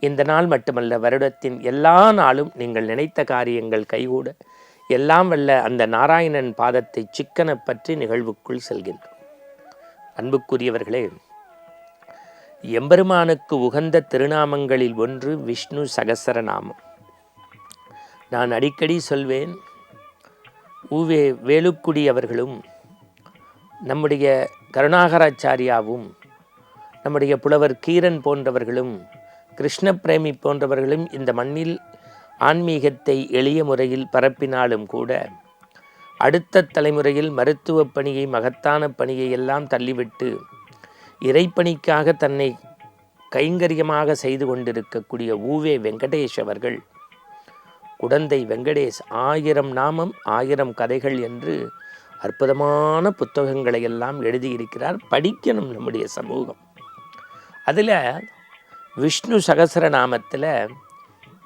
இந்த நாள் மட்டுமல்ல வருடத்தின் எல்லா நாளும் நீங்கள் நினைத்த காரியங்கள் கைகூட. எல்லாம் வல்ல அந்த நாராயணன் பாதத்தை சிக்கன பற்றி நிகழ்வுக்குள் செல்கின்றோம். அன்புக்குரியவர்களே எம்பெருமானுக்கு உகந்த திருநாமங்களில் ஒன்று விஷ்ணு சகசரநாமம். நான் அடிக்கடி சொல்வேன் ஊவே வேலுக்குடி அவர்களும் நம்முடைய கருணாகராச்சாரியாவும் நம்முடைய புலவர் கீரன் போன்றவர்களும் கிருஷ்ண பிரேமி போன்றவர்களும் இந்த மண்ணில் ஆன்மீகத்தை எளிய முறையில் பரப்பினாலும் கூட அடுத்த தலைமுறையில் மருத்துவப் பணியை மகத்தான பணியை எல்லாம் தள்ளிவிட்டு இறைப்பணிக்காக தன்னை கைங்கரியமாக செய்து கொண்டிருக்கக்கூடிய ஊவே வெங்கடேஷ் அவர்கள் குடந்தை வெங்கடேஷ் ஆயிரம் நாமம் ஆயிரம் கதைகள் என்று அற்புதமான புத்தகங்களை எல்லாம் எழுதியிருக்கிறார். படிக்கணும் நம்முடைய சமூகம். அதில் விஷ்ணு சகசரநாமத்தில்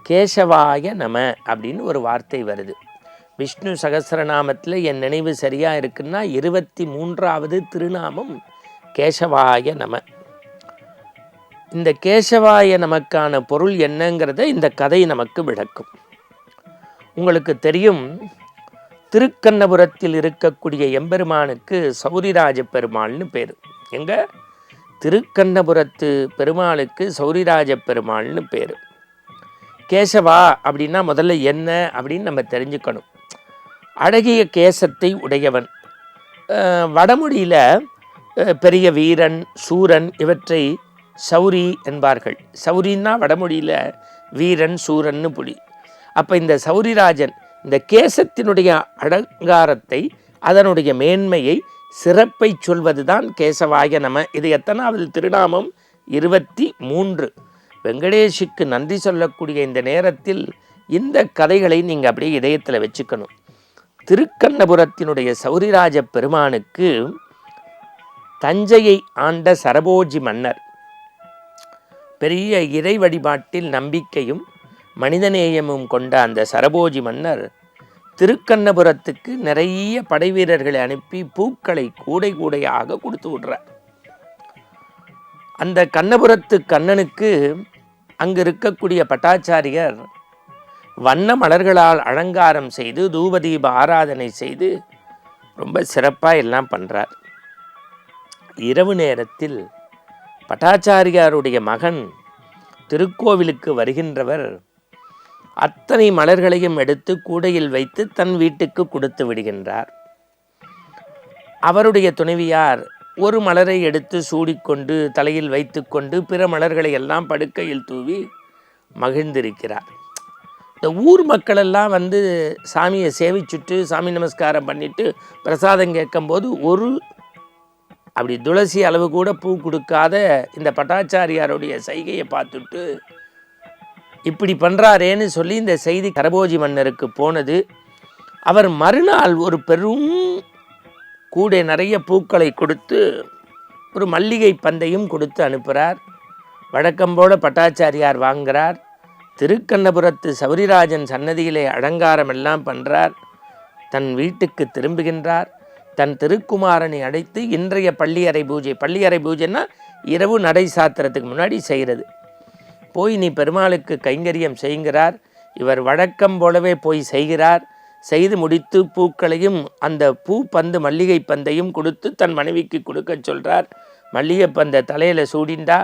கேசவாய நம அப்படின்னு ஒரு வார்த்தை வருது. விஷ்ணு சகசரநாமத்தில் என் நினைவு சரியாக இருக்குன்னா இருபத்தி மூன்றாவது திருநாமம் கேசவாய நம. இந்த கேசவாய நமக்கான பொருள் என்னங்கிறத இந்த கதை நமக்கு விளக்கும். உங்களுக்கு தெரியும் திருக்கண்ணபுரத்தில் இருக்கக்கூடிய எம்பெருமானுக்கு சௌரிராஜ பெருமாள்னு பேர். எங்கள் திருக்கண்ணபுரத்து பெருமாளுக்கு சௌரிராஜ பெருமாள்னு பேர். கேசவா அப்படின்னா முதல்ல என்ன அப்படின்னு நம்ம தெரிஞ்சுக்கணும். அழகிய கேசத்தை உடையவன். வடமொழியில் பெரிய வீரன் சூரன் இவற்றை சௌரி என்பார்கள். சௌரின்னா வடமொழியில் வீரன் சூரன்னு புலி. அப்போ இந்த சௌரிராஜன் இந்த கேசத்தினுடைய அலங்காரத்தை அதனுடைய மேன்மையை சிறப்பை சொல்வதுதான் கேசவாய நம. இது எத்தனாவது திருநாமம்? இருபத்தி மூன்று. வெங்கடேஷுக்கு நன்றி சொல்லக்கூடிய இந்த நேரத்தில் இந்த கதைகளை நீங்கள் அப்படியே இதயத்தில் வச்சுக்கணும். திருக்கண்ணபுரத்தினுடைய சௌரிராஜ பெருமானுக்கு தஞ்சையை ஆண்ட சரபோஜி மன்னர். பெரிய இறை வழிபாட்டில் நம்பிக்கையும் மனிதநேயமும் கொண்ட அந்த சரபோஜி மன்னர் திருக்கண்ணபுரத்துக்கு நிறைய படை வீரர்களை அனுப்பி பூக்களை கூடை கூடையாக கொடுத்து விடுறார். அந்த கண்ணபுரத்து கண்ணனுக்கு அங்கு இருக்கக்கூடிய பட்டாச்சாரியர் வண்ண மலர்களால் அலங்காரம் செய்து தூபதீப ஆராதனை செய்து ரொம்ப சிறப்பாக எல்லாம் பண்ணுறார் இரவு நேரத்தில் பட்டாச்சாரியாருடைய மகன் திருக்கோவிலுக்கு வருகின்றவர் அத்தனை மலர்களையும் எடுத்து கூடையில் வைத்து தன் வீட்டுக்கு கொடுத்து விடுகின்றார். அவருடைய துணைவியார் ஒரு மலரை எடுத்து சூடிக்கொண்டு தலையில் வைத்துக்கொண்டு பிற மலர்களை எல்லாம் படுக்கையில் தூவி மகிழ்ந்திருக்கிறார். இந்த ஊர் மக்களெல்லாம் வந்து சாமியை சேவிச்சுட்டு சாமி நமஸ்காரம் பண்ணிட்டு பிரசாதம் கேட்கும்போது ஒரு அப்படி துளசி அளவு கூட பூ கொடுக்காத இந்த பட்டாச்சாரியாருடைய சைகையை பார்த்துட்டு இப்படி பண்ணுறாரேன்னு சொல்லி இந்த செய்தி கரபோஜி மன்னருக்கு போனது. அவர் மறுநாள் ஒரு பெரும் கூடை நிறைய பூக்களை கொடுத்து ஒரு மல்லிகை பந்தையும் கொடுத்து அனுப்புகிறார் வழக்கம் போல பட்டாச்சாரியார் வாங்குகிறார் திருக்கண்ணபுரத்து சௌரிராஜன் சன்னதியிலே அலங்காரம் எல்லாம் பண்ணுறார் தன் வீட்டுக்கு திரும்புகின்றார். தன் திருக்குமாரனை அடைத்து இன்றைய பள்ளியறை பூஜை பள்ளியறை பூஜைன்னா இரவு நடை சாத்திரத்துக்கு முன்னாடி செய்கிறது போய் நீ பெருமாளுக்கு கைங்கரியம் செய்கிறார். இவர் வழக்கம் போலவே போய் செய்கிறார். செய்து முடித்து பூக்களையும் அந்த பூ பந்து மல்லிகை பந்தையும் கொடுத்து தன் மனைவிக்கு கொடுக்க சொல்கிறார் மல்லிகை பந்தை தலையில் சூடிண்டா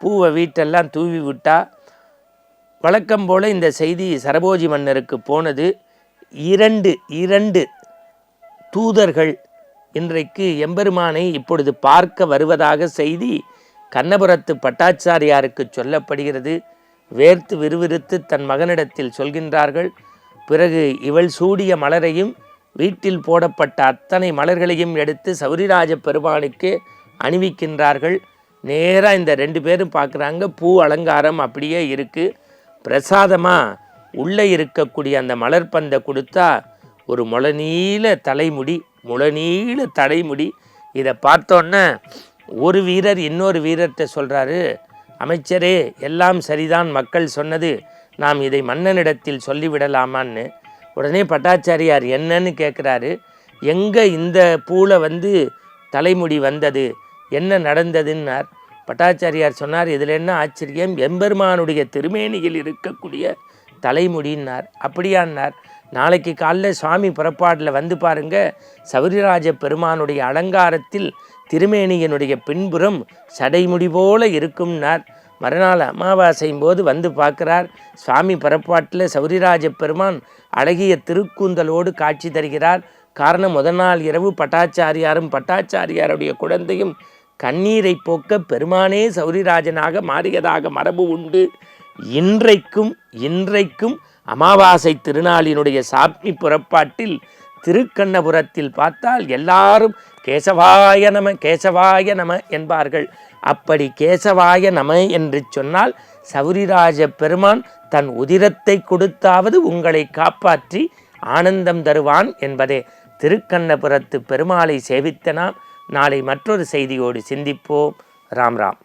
பூவை வீட்டெல்லாம் தூவி விட்டா. வழக்கம் போல இந்த செய்தி சரபோஜி மன்னருக்கு போனது. இரண்டு இரண்டு தூதர்கள் இன்றைக்கு எம்பெருமானை இப்பொழுது பார்க்க வருவதாக செய்தி கண்ணபுரத்து பட்டாச்சாரியாருக்கு சொல்லப்படுகிறது. வேர்த்து விறுவிறுத்து தன் மகனிடத்தில் சொல்கின்றார்கள் பிறகு இவள் சூடிய மலரையும் வீட்டில் போடப்பட்ட அத்தனை மலர்களையும் எடுத்து சௌரிராஜ பெருமானுக்கு அணிவிக்கின்றார்கள். நேராக இந்த ரெண்டு பேரும் பார்க்குறாங்க பூ அலங்காரம் அப்படியே இருக்குது பிரசாதமாக உள்ளே இருக்கக்கூடிய அந்த மலர்பந்தை கொடுத்தா ஒரு முளநீள தலைமுடி முளநீள தலைமுடி. இதை பார்த்தோன்னே ஒரு வீரர் இன்னொரு வீரர்கிட்ட சொல்கிறாரு அமைச்சரே எல்லாம் சரிதான். மக்கள் சொன்னது நாம் இதை மன்னனிடத்தில் சொல்லிவிடலாமான்னு. உடனே பட்டாச்சாரியார் என்னன்னு கேட்குறாரு எங்கே இந்த பூவில் வந்து தலைமுடி வந்தது? என்ன நடந்ததுன்னார்? பட்டாச்சாரியார் சொன்னார் இதில் என்ன ஆச்சரியம்? எம்பெருமானுடைய திருமேனியில் இருக்கக்கூடிய தலைமுடின்னார். அப்படியான்னார். நாளைக்கு காலைல சுவாமி புறப்பாடில் வந்து பாருங்க. சௌரிராஜ பெருமானுடைய அலங்காரத்தில் திருமேனியினுடைய பின்புறம் சடைமுடி போல இருக்கும்னார். மறுநாள் அமாவாசையும் போது வந்து பார்க்கிறார். சுவாமி புறப்பாட்டில் சௌரிராஜ பெருமான் அழகிய திருக்கூந்தலோடு காட்சி தருகிறார். காரணம் முதல் நாள் இரவு பட்டாச்சாரியாரும் பட்டாச்சாரியாருடைய குழந்தையும் கண்ணீரை போக்க பெருமானே சௌரிராஜனாக மாறியதாக மரபு உண்டு. இன்றைக்கும் இன்றைக்கும் அமாவாசை திருநாளினுடைய சாமி புறப்பாட்டில் திருக்கண்ணபுரத்தில் பார்த்தால் எல்லாரும் கேசவாய நம கேசவாய நம என்பார்கள். அப்படி கேசவாய நம என்று சொன்னால் சௌரிராஜ பெருமான் தன் உதிரத்தை கொடுத்தாவது உங்களை காப்பாற்றி ஆனந்தம் தருவான் என்பதே. திருக்கண்ணபுரத்து பெருமாளை சேவித்த நாம். நாளை மற்றொரு செய்தியோடு சிந்திப்போம். ராம் ராம்.